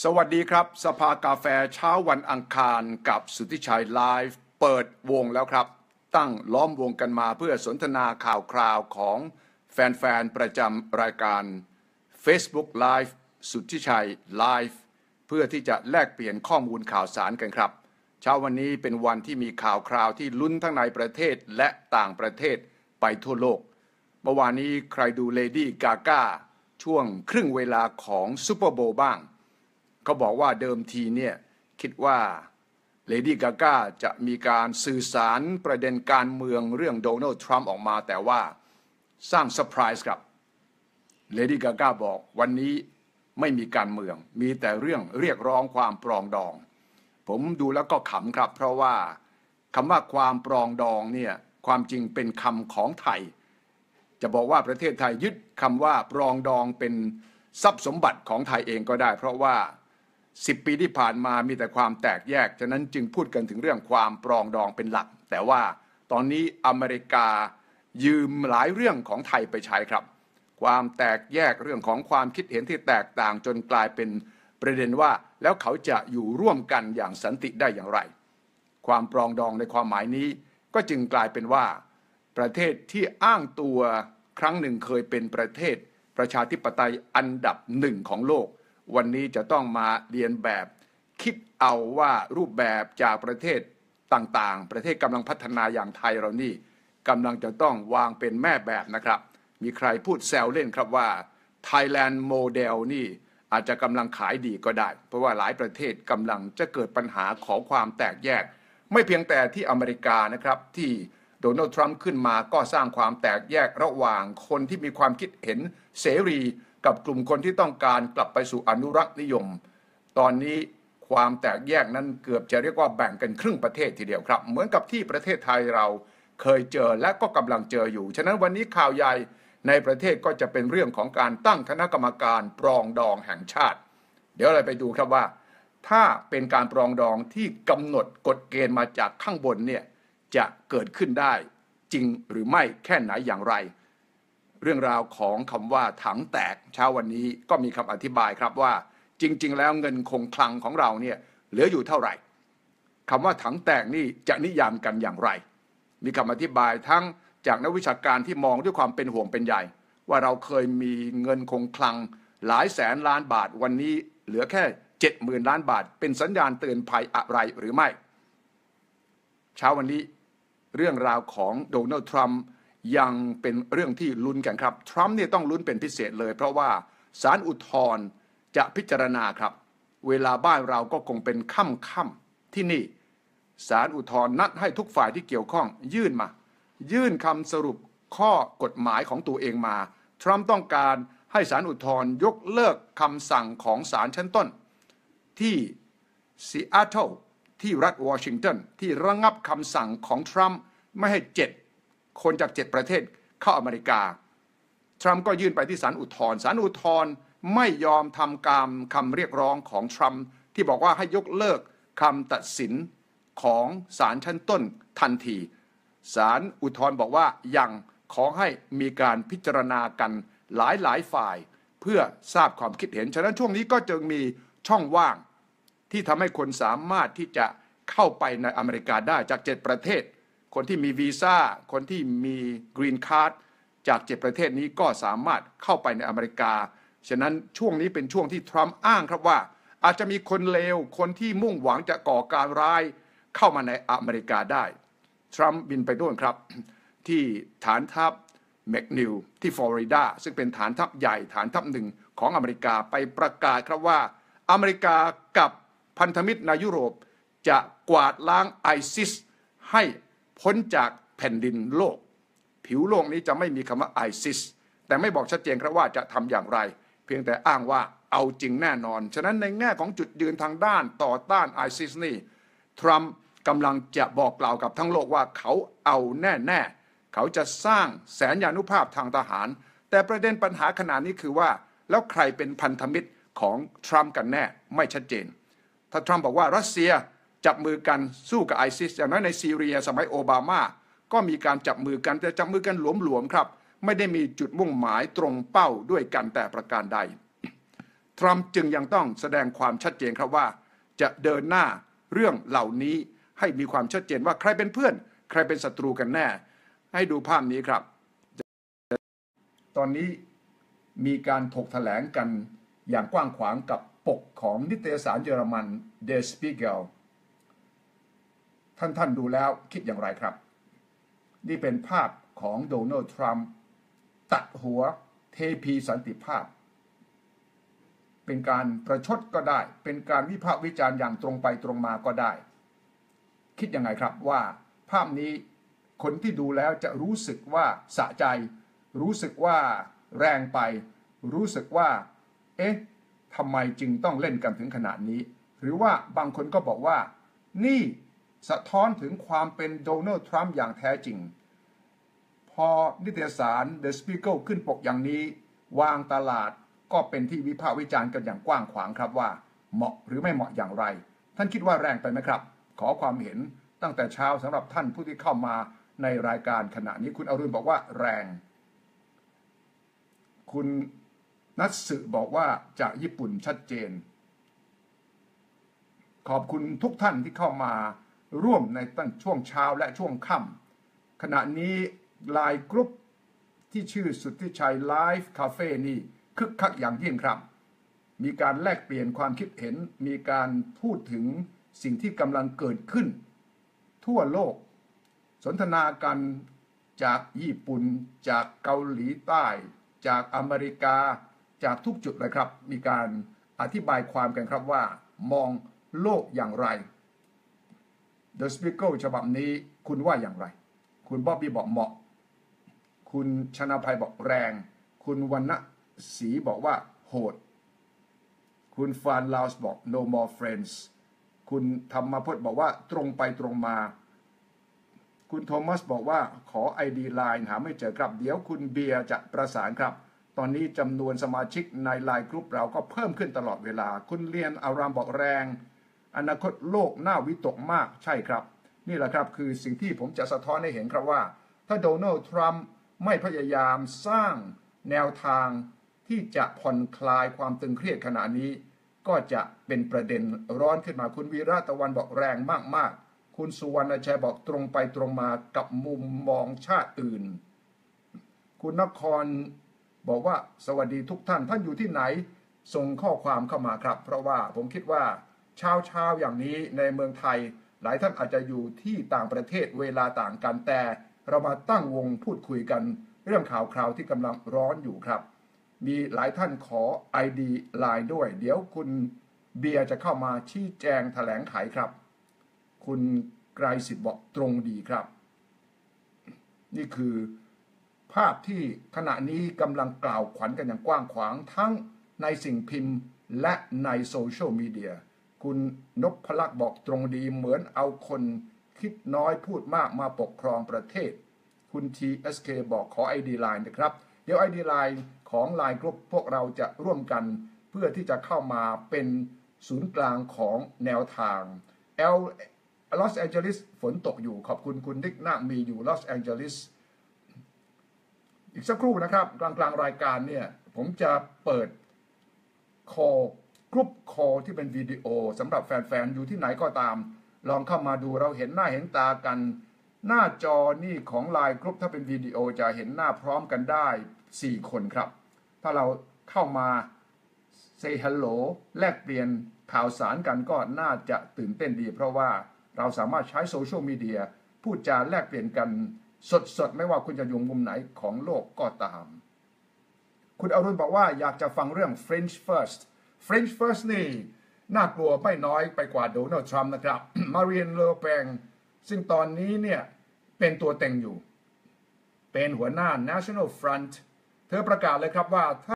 สวัสดีครับ สภากาแฟเช้าวันอังคารกับสุทธิชัยไลฟ์เปิดวงแล้วครับ ตั้งล้อมวงกันมาเพื่อสนทนาข่าวคราวของแฟนๆ ประจำรายการ Facebook Live สุทธิชัยไลฟ์เพื่อที่จะแลกเปลี่ยนข้อมูลข่าวสารกันครับ เช้าวันนี้เป็นวันที่มีข่าวคราวที่ลุ้นทั้งในประเทศและต่างประเทศไปทั่วโลก เมื่อวานนี้ใครดูเลดี้กาก้าช่วงครึ่งเวลาของซูเปอร์โบบ้าง ก็บอกว่าเดิมทีเนี่ยคิดว่าเลดี้กาก้าจะมีการสื่อสารประเด็นการเมืองเรื่องโดนัลด์ทรัมป์ออกมาแต่ว่าสร้างเซอร์ไพรส์ครับเลดี้กาก้าบอกวันนี้ไม่มีการเมือง มีแต่เรื่องเรียกร้องความปรองดอง ผมดูแล้วก็ขำครับ เพราะว่าคำว่าความปรองดองเนี่ยความจริงเป็นคำของไทย จะบอกว่าประเทศไทยยึดคำว่าปรองดองเป็นทรัพย์สมบัติของไทยเองก็ได้ เพราะว่า 10 ปีที่ผ่านมามีแต่ความแตกแยก ฉะนั้นจึงพูดกันถึงเรื่องความปรองดองเป็นหลัก แต่ว่าตอนนี้อเมริกายืมหลายเรื่องของไทยไปใช้ครับ ความแตกแยกเรื่องของความคิดเห็นที่แตกต่างจนกลายเป็นประเด็นว่า แล้วเขาจะอยู่ร่วมกันอย่างสันติได้อย่างไร ความปรองดองในความหมายนี้ ก็จึงกลายเป็นว่า ประเทศที่อ้างตัวครั้งหนึ่งเคยเป็นประเทศ ประชาธิปไตยอันดับหนึ่งของโลก วันนี้จะต้องมาเรียนแบบ คิดเอาว่ารูปแบบจากประเทศต่างๆ ประเทศกำลังพัฒนาอย่างไทยเรานี่กำลังจะต้องวางเป็นแม่แบบนะครับ มีใครพูดแซวเล่นครับว่า Thailand Model นี่อาจจะกำลังขายดีก็ได้ เพราะว่าหลายประเทศกำลังจะเกิดปัญหาของความแตกแยก ไม่เพียงแต่ที่อเมริกานะครับที่โดนัลด์ทรัมป์ขึ้นมาก็สร้างความแตกแยกระหว่างคนที่มีความคิดเห็นเสรี กับกลุ่มคนที่ต้องการกลับไปสู่อนุรักษ์นิยม ตอนนี้ความแตกแยกนั้นเกือบจะเรียกว่าแบ่งกันครึ่งประเทศทีเดียวครับ เหมือนกับที่ประเทศไทยเราเคยเจอและก็กำลังเจออยู่ ฉะนั้นวันนี้ข่าวใหญ่ในประเทศก็จะเป็นเรื่องของการตั้งคณะกรรมการปรองดองแห่งชาติ เดี๋ยวเราไปดูครับว่า ถ้าเป็นการปรองดองที่กำหนดกฎเกณฑ์มาจากข้างบนเนี่ยจะเกิดขึ้นได้จริงหรือไม่แค่ไหนอย่างไร เรื่องราวของคำว่าถังแตกเช้าวันนี้ก็มีคำอธิบายครับว่า จริง ๆ แล้วเงินคงคลังของเราเนี่ยเหลืออยู่เท่าไหร่คำว่าถังแตกนี่จะนิยามกันอย่างไร มีคำอธิบายทั้งจากนักวิชาการที่มองด้วยความเป็นห่วงเป็นใยว่าเราเคยมีเงินคงคลังหลายแสนล้านบาทวันนี้เหลือแค่เจ็ดหมื่นล้านบาท เป็นสัญญาณเตือนภัยอะไรหรือไม่ เช้าวันนี้เรื่องราวของโดนัลด์ทรัมป์ ยังเป็นเรื่องที่ลุ้นกันครับ ทรัมป์เนี่ยต้องลุ้นเป็นพิเศษเลย เพราะว่าศาลอุทธรณ์จะพิจารณาครับ เวลาบ้านเราก็คงเป็นค่ำค่ำที่นี่ศาลอุทธรณ์นัดให้ทุกฝ่ายที่เกี่ยวข้อง ยื่นมา ยื่นคำสรุปข้อกฎหมายของตัวเองมา ทรัมป์ต้องการให้ศาลอุทธรณ์ยกเลิกคำสั่งของศาลชั้นต้น ที่ซีแอตเทิลที่รัฐวอชิงตันที่ระงับคำสั่งของทรัมป์ไม่ให้เจ็ด คนจากเจ็ดประเทศเข้าอเมริกา ทรัมป์ก็ยื่นไปที่ศาลอุทธรณ์ศาลอุทธรณ์ไม่ยอมทำการคำเรียกร้องของทรัมป์ที่บอกว่าให้ยกเลิกคำตัดสินของศาลชั้นต้นทันทีศาลอุทธรณ์บอกว่ายังขอให้มีการพิจารณากันหลายหลายฝ่าย เพื่อทราบความคิดเห็น ฉะนั้นช่วงนี้ก็จึงมีช่องว่าง ที่ทำให้คนสามารถที่จะเข้าไปในอเมริกาได้จาก 7 ประเทศ คนที่มีวีซ่า คนที่มีกรีนการ์ดจาก7ประเทศนี้ก็สามารถเข้าไปในอเมริกา ฉะนั้นช่วงนี้เป็นช่วงที่ทรัมป์อ้างครับว่า อาจจะมีคนเลว คนที่มุ่งหวังจะก่อการร้ายเข้ามาในอเมริกาได้ ทรัมป์บินไปด้วยครับ ที่ฐานทัพแมกนิวที่ฟลอริดาซึ่งเป็นฐานทัพใหญ่ฐานทัพหนึ่งของอเมริกาไปประกาศครับว่า อเมริกากับพันธมิตรในยุโรปจะกวาดล้างไอซิสให้ พ้นจากแผ่นดินโลก ผิวโลกนี้จะไม่มีคำว่าไอซิสแต่ไม่บอกชัดเจนครับว่าจะทำอย่างไร เพียงแต่อ้างว่าเอาจริงแน่นอน ฉะนั้นในแง่ของจุดยืนทางด้านต่อต้านไอซิสนี่ทรัมป์กำลังจะบอกกล่าวกับทั้งโลกว่าเขาเอาแน่แน่เขาจะสร้างแสนยานุภาพทางทหาร แต่ประเด็นปัญหาขนาดนี้คือว่า แล้วใครเป็นพันธมิตรของทรัมป์กันแน่ไม่ชัดเจน ถ้าทรัมป์บอกว่ารัสเซีย จับมือกันสู้กับไอซิสอย่างน้อยในซีเรียสมัยโอบามาก็มีการจับมือกันแต่จับมือกันหลวมๆครับ ไม่ได้มีจุดมุ่งหมายตรงเป้าด้วยกันแต่ประการใด ทรัมป์จึงยังต้องแสดงความชัดเจนครับว่า จะเดินหน้าเรื่องเหล่านี้ให้มีความชัดเจนว่าใครเป็นเพื่อน ใครเป็นศัตรูกันแน่ ให้ดูภาพนี้ครับ ตอนนี้มีการถกแถลงกันอย่างกว้างขวางกับปกของนิตยสารเยอรมัน Der Spiegel ท่านท่านดูแล้วคิดอย่างไรครับ นี่เป็นภาพของโดนัลด์ทรัมป์ตัดหัวเทพีสันติภาพ เป็นการประชดก็ได้ เป็นการวิพากษ์วิจารณ์อย่างตรงไปตรงมาก็ได้ คิดยังไงครับว่าภาพนี้คนที่ดูแล้วจะรู้สึกว่าสะใจ รู้สึกว่าแรงไป รู้สึกว่า เอ๊ะทำไมจึงต้องเล่นกันถึงขนาดนี้ หรือว่าบางคนก็บอกว่า นี่ สะท้อนถึงความเป็นโดนัลด์ทรัมป์อย่างแท้จริง พอนิตยสาร The Spiegel ขึ้นปกอย่างนี้ วางตลาดก็เป็นที่วิพากษ์วิจารณ์กันอย่างกว้างขวางครับว่า เหมาะหรือไม่เหมาะอย่างไร ท่านคิดว่าแรงไปไหมครับ ขอความเห็นตั้งแต่เช้าสำหรับท่านผู้ที่เข้ามาในรายการขณะนี้คุณอรุณบอกว่าแรง คุณนัทสึบอกว่าจากญี่ปุ่นชัดเจน ขอบคุณทุกท่านที่เข้ามา ร่วมในตั้งช่วงเช้าและช่วงค่ำขณะนี้ไลน์กรุ๊ปที่ชื่อสุทธิชัยไลฟ์คาเฟ่นี่คึกคักอย่างยิ่งครับ มีการแลกเปลี่ยนความคิดเห็น มีการพูดถึงสิ่งที่กำลังเกิดขึ้น ทั่วโลก สนทนากันจากญี่ปุ่น จากเกาหลีใต้ จากอเมริกา จากทุกจุดเลยครับ มีการอธิบายความกันครับว่า มองโลกอย่างไร The Spiegel ฉบับนี้คุณว่าอย่างไร คุณบ๊อบบี้บอกเหมาะ คุณชนาภัยบอกแรง คุณวันณศรีบอกว่าโหด คุณฟานลาวส์บอก no more friends คุณธรรมพจน์บอกว่าตรงไปตรงมา คุณโทมัสบอกว่าขอ ID Line หาไม่เจอครับ เดี๋ยวคุณเบียร์จะประสานครับ ตอนนี้จำนวนสมาชิกในไลน์กรุ๊ปเราก็เพิ่มขึ้นตลอดเวลา คุณเรียนอารามบอกแรง อนาคตโลกน่าวิตกมากใช่ครับ นี่แหละครับคือสิ่งที่ผมจะสะท้อนให้เห็นครับว่า ถ้าโดนัลด์ทรัมป์ไม่พยายามสร้างแนวทางที่จะผ่อนคลายความตึงเครียดขณะนี้ ก็จะเป็นประเด็นร้อนขึ้นมาคุณวีระตะวันบอกแรงมากๆ คุณสุวรรณชัยบอกตรงไปตรงมากับมุมมองชาติอื่น คุณนครบอกว่าสวัสดีทุกท่านท่านอยู่ที่ไหน ส่งข้อความเข้ามาครับ เพราะว่าผมคิดว่า เช้าเช้าอย่างนี้ในเมืองไทย หลายท่านอาจจะอยู่ที่ต่างประเทศเวลาต่างกันแต่ เรามาตั้งวงพูดคุยกันเรื่องข่าวคราวที่กำลังร้อนอยู่ครับ มีหลายท่านขอ ID ไลน์ด้วย เดี๋ยวคุณเบียร์จะเข้ามาชี้แจงแถลงไขครับ คุณไกรสิทธิ์บอกตรงดีครับ นี่คือภาพที่ขณะนี้กำลังกล่าวขวัญกันอย่างกว้างขวางทั้งในสิ่งพิมพ์และในโซเชียลมีเดีย คุณนพพลักษ์บอกตรงดีเหมือนเอาคนคิดน้อยพูดมากมาปกครองประเทศ คุณ TSK บอกขอ ID Line นะครับ เดี๋ยว ID Line ของ Line กรุ๊ปพวกเราจะร่วมกันเพื่อที่จะเข้ามาเป็นศูนย์กลางของแนวทาง L ลอสแองเจลิสฝนตกอยู่ขอบคุณคุณดิกนามีอยู่ลอสแองเจลิสอีกสักครู่นะครับ กลางกลางรายการเนี่ย ผมจะเปิดคอ กรุ๊ปคอที่เป็นวิดีโอสำหรับแฟน ๆ อยู่ที่ไหนก็ตาม ลองเข้ามาดูเราเห็นหน้าเห็นตากัน หน้าจอนี่ของไลน์กรุ๊ปถ้าเป็นวิดีโอจะเห็นหน้าพร้อมกันได้ 4 คนครับ ถ้าเราเข้ามา say hello แลกเปลี่ยนข่าวสารกันก็น่าจะตื่นเต้นดี เพราะว่าเราสามารถใช้โซเชียลมีเดียพูดจาแลกเปลี่ยนกันสดๆ ไม่ว่าคุณจะอยู่มุมไหนของโลกก็ตาม คุณอรุณบอกว่าอยากจะฟังเรื่อง French First French First นี่น่ากลัวไม่น้อยไปกว่าโดนัลด์ทรัมป์นะครับ มาเรียนเลอแปงซึ่งตอนนี้เนี่ย เป็นตัวเต็งอยู่ เป็นหัวหน้า National Front เธอประกาศเลยครับว่า